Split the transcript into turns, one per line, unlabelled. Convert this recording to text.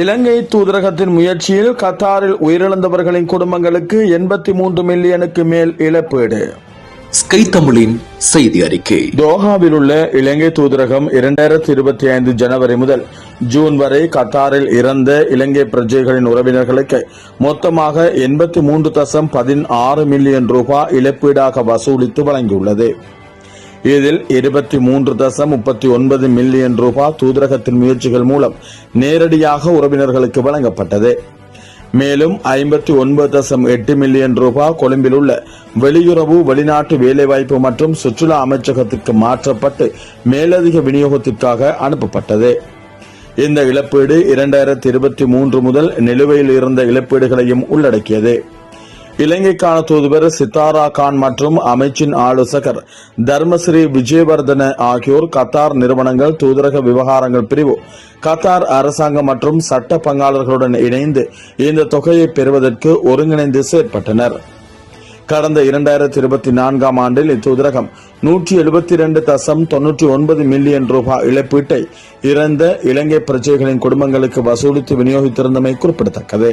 இலங்கை தூதரகத்தின் முயற்சியில் கத்தாரில் உயிரிழந்தவர்களின் குடும்பங்களுக்கு எண்பத்தி மூன்று மில்லியனுக்கு மேல் இழப்பீடு.
ஸ்கை தமிழின் செய்தி அறிக்கை.
தோஹாவில் உள்ள இலங்கை தூதரகம் இரண்டாயிரத்தி இருபத்தி ஐந்து ஜனவரி முதல் ஜூன் வரை கத்தாரில் இறந்த இலங்கை பிரஜைகளின் உறவினர்களுக்கு மொத்தமாக எண்பத்தி மூன்று தசம் பதினாறு மில்லியன் ரூபாய் இழப்பீடாக வசூலித்து வழங்கியுள்ளது. இதில் இருபத்தி மூன்று தசம் முப்பத்தி ஒன்பது மில்லியன் ரூபாய் தூதரகத்தின் முயற்சிகள் மூலம் நேரடியாக உறவினர்களுக்கு வழங்கப்பட்டது. மேலும் ஐம்பத்தி ஒன்பது தசம் எட்டு மில்லியன் ரூபாய் கொழும்பில் உள்ள வெளியுறவு வெளிநாட்டு வேலைவாய்ப்பு மற்றும் சுற்றுலா அமைச்சகத்திற்கு மாற்றப்பட்டு மேலதிக விநியோகத்திற்காக அனுப்பப்பட்டது. இந்த இழப்பீடு இரண்டாயிரத்தி இருபத்தி மூன்று முதல் நிலுவையில் இருந்த இழப்பீடுகளையும் உள்ளடக்கியது. இலங்கைக்கான தூதுவர் சித்தாரா கான் மற்றும் அமைச்சின் ஆலோசகர் தர்மஸ்ரீ விஜயவர்தன ஆகியோர் கத்தார் நிறுவனங்கள் தூதரக விவகாரங்கள் பிரிவு கத்தார் அரசாங்கம் மற்றும் சட்ட பங்காளர்களுடன் இணைந்து இந்த தொகையை பெறுவதற்கு ஒருங்கிணைந்து செயற்பட்டனர். கடந்த இரண்டாயிரத்தி இருபத்தி நான்காம் ஆண்டில் இத்தூதரகம் நூற்றி எழுபத்தி இரண்டு தசம் தொன்னூற்றி ஒன்பது மில்லியன் ரூபாய் இழப்பீட்டை இறந்த இலங்கை பிரஜைகளின் குடும்பங்களுக்கு வசூலித்து விநியோகித்திருந்தமை குறிப்பிடத்தக்கது.